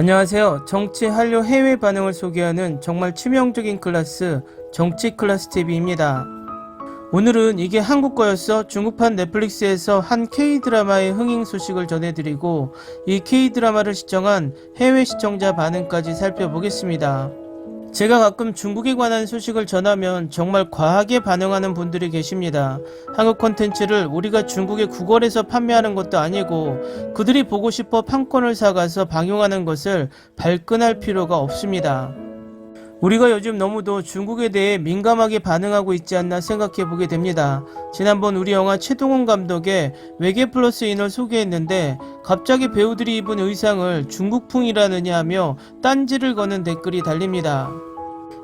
안녕하세요. 정치 한류 해외 반응을 소개하는 정말 치명적인 클래스 정치 클래스 TV입니다. 오늘은 이게 한국 거였어 중국판 넷플릭스에서 한 K-드라마의 흥행 소식을 전해드리고 이 K-드라마를 시청한 해외 시청자 반응까지 살펴보겠습니다. 제가 가끔 중국에 관한 소식을 전하면 정말 과하게 반응하는 분들이 계십니다. 한국 콘텐츠를 우리가 중국의 구걸에서 판매하는 것도 아니고 그들이 보고 싶어 판권을 사가서 방영하는 것을 발끈할 필요가 없습니다. 우리가 요즘 너무도 중국에 대해 민감하게 반응하고 있지 않나 생각해 보게 됩니다. 지난번 우리 영화 최동원 감독의 외계 플러스 인을 소개했는데 갑자기 배우들이 입은 의상을 중국풍이라느냐 하며 딴지를 거는 댓글이 달립니다.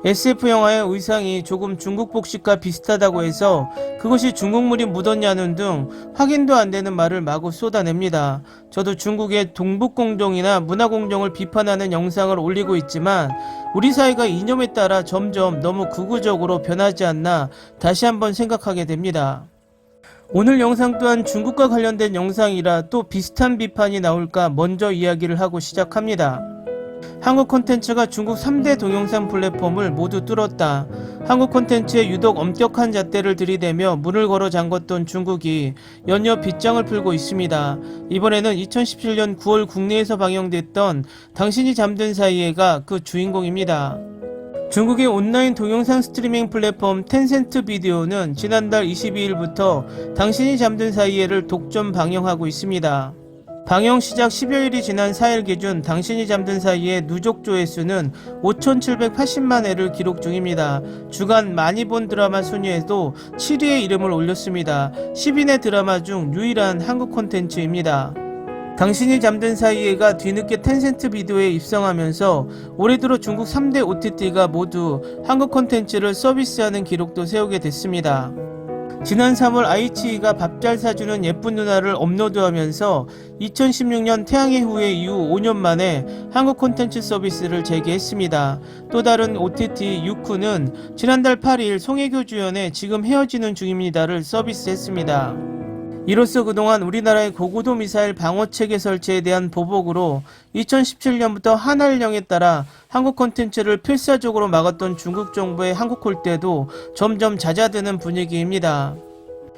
SF 영화의 의상이 조금 중국 복식과 비슷하다고 해서 그것이 중국물이 묻었냐는 등 확인도 안 되는 말을 마구 쏟아냅니다. 저도 중국의 동북공정이나 문화공정을 비판하는 영상을 올리고 있지만 우리 사회가 이념에 따라 점점 너무 극우적으로 변하지 않나 다시 한번 생각하게 됩니다. 오늘 영상 또한 중국과 관련된 영상이라 또 비슷한 비판이 나올까 먼저 이야기를 하고 시작합니다. 한국 콘텐츠가 중국 3대 동영상 플랫폼을 모두 뚫었다. 한국 콘텐츠에 유독 엄격한 잣대를 들이대며 문을 걸어 잠궜던 중국이 연이어 빗장을 풀고 있습니다. 이번에는 2017년 9월 국내에서 방영됐던 당신이 잠든 사이에가 그 주인공입니다. 중국의 온라인 동영상 스트리밍 플랫폼 텐센트 비디오는 지난달 22일부터 당신이 잠든 사이에를 독점 방영하고 있습니다. 방영 시작 10여일이 지난 4일 기준 당신이 잠든 사이에 누적 조회수는 5,780만 회를 기록 중입니다. 주간 많이 본 드라마 순위에도 7위의 이름을 올렸습니다. 10인의 드라마 중 유일한 한국 콘텐츠입니다. 당신이 잠든 사이에가 뒤늦게 텐센트 비디오에 입성하면서 올해 들어 중국 3대 OTT가 모두 한국 콘텐츠를 서비스하는 기록도 세우게 됐습니다. 지난 3월 아이치이가 밥 잘 사주는 예쁜 누나를 업로드하면서 2016년 태양의 후예 이후 5년 만에 한국 콘텐츠 서비스를 재개했습니다. 또 다른 OTT 유쿠는 지난달 8일 송혜교 주연의 지금 헤어지는 중입니다를 서비스했습니다. 이로써 그동안 우리나라의 고고도 미사일 방어 체계 설치에 대한 보복으로 2017년부터 한알령에 따라 한국 콘텐츠를 필사적으로 막았던 중국 정부의 한국 홀대도 점점 잦아드는 분위기입니다.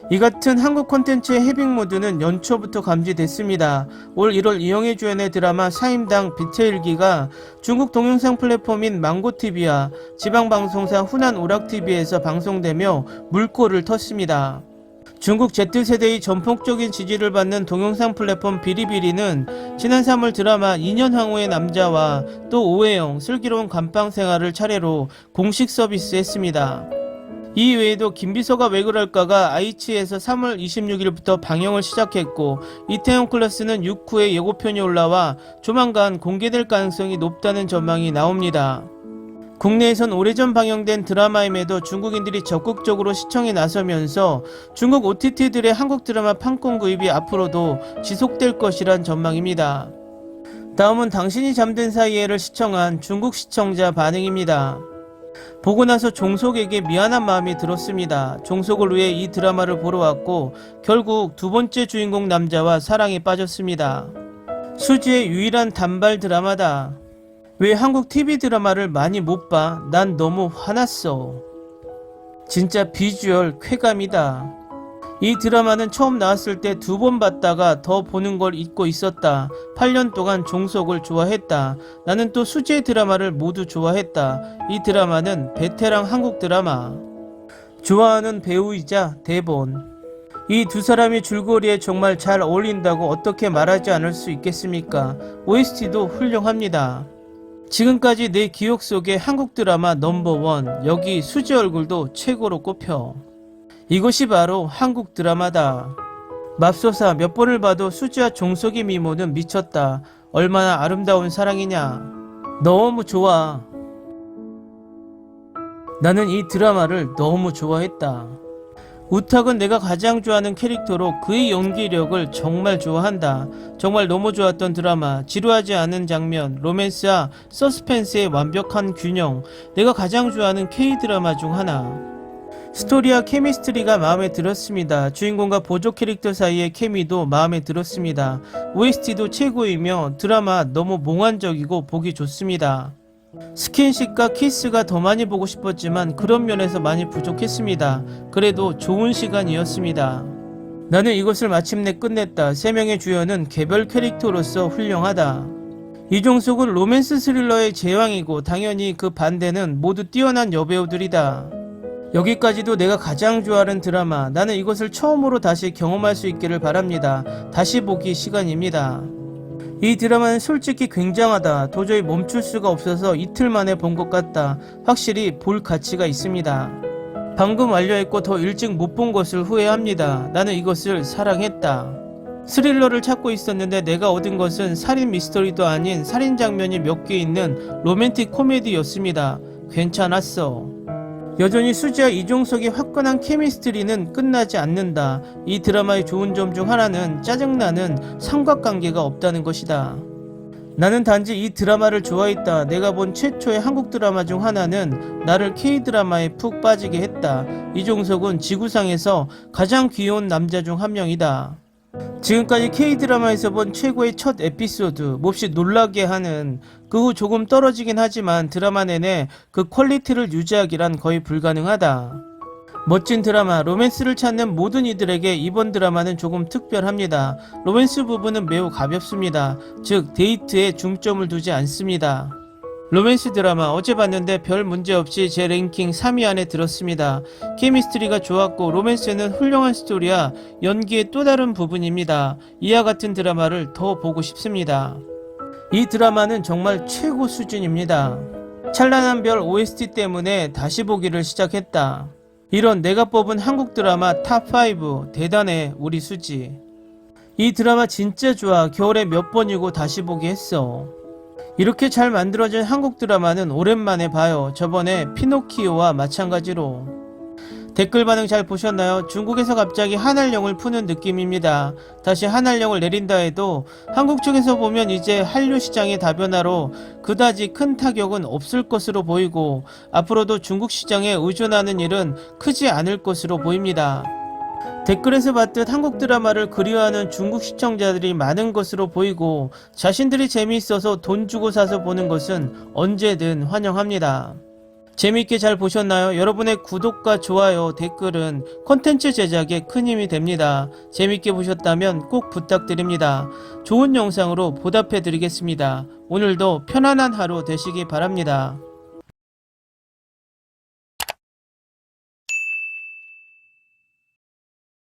이 같은 한국 콘텐츠의 해빙 모드는 연초부터 감지됐습니다. 올 1월 이영애 주연의 드라마 사임당 빛의 일기가 중국 동영상 플랫폼인 망고TV와 지방방송사 후난 오락TV에서 방송되며 물꼬를 텄습니다. 중국 Z세대의 전폭적인 지지를 받는 동영상 플랫폼 비리비리는 지난 3월 드라마 2년 항우의 남자와 또 오해영, 슬기로운 감방 생활을 차례로 공식 서비스했습니다. 이 외에도 김비서가 왜 그럴까가 아이치에서 3월 26일부터 방영을 시작했고 이태원 클래스는 6후에 예고편이 올라와 조만간 공개될 가능성이 높다는 전망이 나옵니다. 국내에선 오래전 방영된 드라마임에도 중국인들이 적극적으로 시청에 나서면서 중국 OTT들의 한국 드라마 판권 구입이 앞으로도 지속될 것이란 전망입니다. 다음은 당신이 잠든 사이에를 시청한 중국 시청자 반응입니다. 보고 나서 종속에게 미안한 마음이 들었습니다. 종속을 위해 이 드라마를 보러 왔고 결국 두 번째 주인공 남자와 사랑에 빠졌습니다. 수지의 유일한 단발 드라마다. 왜 한국 TV 드라마를 많이 못 봐? 난 너무 화났어. 진짜 비주얼 쾌감이다. 이 드라마는 처음 나왔을 때 두 번 봤다가 더 보는 걸 잊고 있었다. 8년 동안 종속을 좋아했다. 나는 또 수지의 드라마를 모두 좋아했다. 이 드라마는 베테랑 한국 드라마. 좋아하는 배우이자 대본. 이 두 사람이 줄거리에 정말 잘 어울린다고 어떻게 말하지 않을 수 있겠습니까? OST도 훌륭합니다. 지금까지 내 기억 속의 한국 드라마 넘버원 여기 수지 얼굴도 최고로 꼽혀. 이것이 바로 한국 드라마다. 맙소사 몇 번을 봐도 수지와 종석의 미모는 미쳤다. 얼마나 아름다운 사랑이냐. 너무 좋아. 나는 이 드라마를 너무 좋아했다 우탁은 내가 가장 좋아하는 캐릭터로 그의 연기력을 정말 좋아한다. 정말 너무 좋았던 드라마, 지루하지 않은 장면, 로맨스와 서스펜스의 완벽한 균형, 내가 가장 좋아하는 K-드라마 중 하나. 스토리와 케미스트리가 마음에 들었습니다. 주인공과 보조 캐릭터 사이의 케미도 마음에 들었습니다. OST도 최고이며 드라마 너무 몽환적이고 보기 좋습니다. 스킨십과 키스가 더 많이 보고 싶었지만 그런 면에서 많이 부족했습니다. 그래도 좋은 시간이었습니다. 나는 이것을 마침내 끝냈다. 세 명의 주연은 개별 캐릭터로서 훌륭하다. 이종석은 로맨스 스릴러의 제왕이고 당연히 그 반대는 모두 뛰어난 여배우들이다. 여기까지도 내가 가장 좋아하는 드라마. 나는 이것을 처음으로 다시 경험할 수 있기를 바랍니다. 다시 보기 시간입니다. 이 드라마는 솔직히 굉장하다. 도저히 멈출 수가 없어서 이틀 만에 본 것 같다. 확실히 볼 가치가 있습니다. 방금 완료했고 더 일찍 못 본 것을 후회합니다. 나는 이것을 사랑했다. 스릴러를 찾고 있었는데 내가 얻은 것은 살인 미스터리도 아닌 살인 장면이 몇 개 있는 로맨틱 코미디였습니다. 괜찮았어. 여전히 수지와 이종석의 화끈한 케미스트리는 끝나지 않는다. 이 드라마의 좋은 점 중 하나는 짜증나는 삼각관계가 없다는 것이다. 나는 단지 이 드라마를 좋아했다. 내가 본 최초의 한국 드라마 중 하나는 나를 K-드라마에 푹 빠지게 했다. 이종석은 지구상에서 가장 귀여운 남자 중 한 명이다. 지금까지 K-드라마에서 본 최고의 첫 에피소드, 몹시 놀라게 하는 그 후 조금 떨어지긴 하지만 드라마 내내 그 퀄리티를 유지하기란 거의 불가능하다. 멋진 드라마, 로맨스를 찾는 모든 이들에게 이번 드라마는 조금 특별합니다. 로맨스 부분은 매우 가볍습니다. 즉, 데이트에 중점을 두지 않습니다. 로맨스 드라마 어제 봤는데 별 문제 없이 제 랭킹 3위 안에 들었습니다. 케미스트리가 좋았고 로맨스는 훌륭한 스토리와 연기의 또 다른 부분입니다. 이와 같은 드라마를 더 보고 싶습니다. 이 드라마는 정말 최고 수준입니다. 찬란한 별 OST 때문에 다시 보기를 시작했다. 이런 내가 뽑은 한국 드라마 탑5 대단해 우리 수지. 이 드라마 진짜 좋아 겨울에 몇 번이고 다시 보기 했어. 이렇게 잘 만들어진 한국 드라마는 오랜만에 봐요. 저번에 피노키오와 마찬가지로. 댓글 반응 잘 보셨나요? 중국에서 갑자기 한알령을 푸는 느낌입니다. 다시 한알령을 내린다 해도 한국 쪽에서 보면 이제 한류 시장의 다변화로 그다지 큰 타격은 없을 것으로 보이고 앞으로도 중국 시장에 의존하는 일은 크지 않을 것으로 보입니다. 댓글에서 봤듯 한국 드라마를 그리워하는 중국 시청자들이 많은 것으로 보이고 자신들이 재미있어서 돈 주고 사서 보는 것은 언제든 환영합니다. 재미있게 잘 보셨나요? 여러분의 구독과 좋아요, 댓글은 콘텐츠 제작에 큰 힘이 됩니다. 재미있게 보셨다면 꼭 부탁드립니다. 좋은 영상으로 보답해 드리겠습니다. 오늘도 편안한 하루 되시기 바랍니다.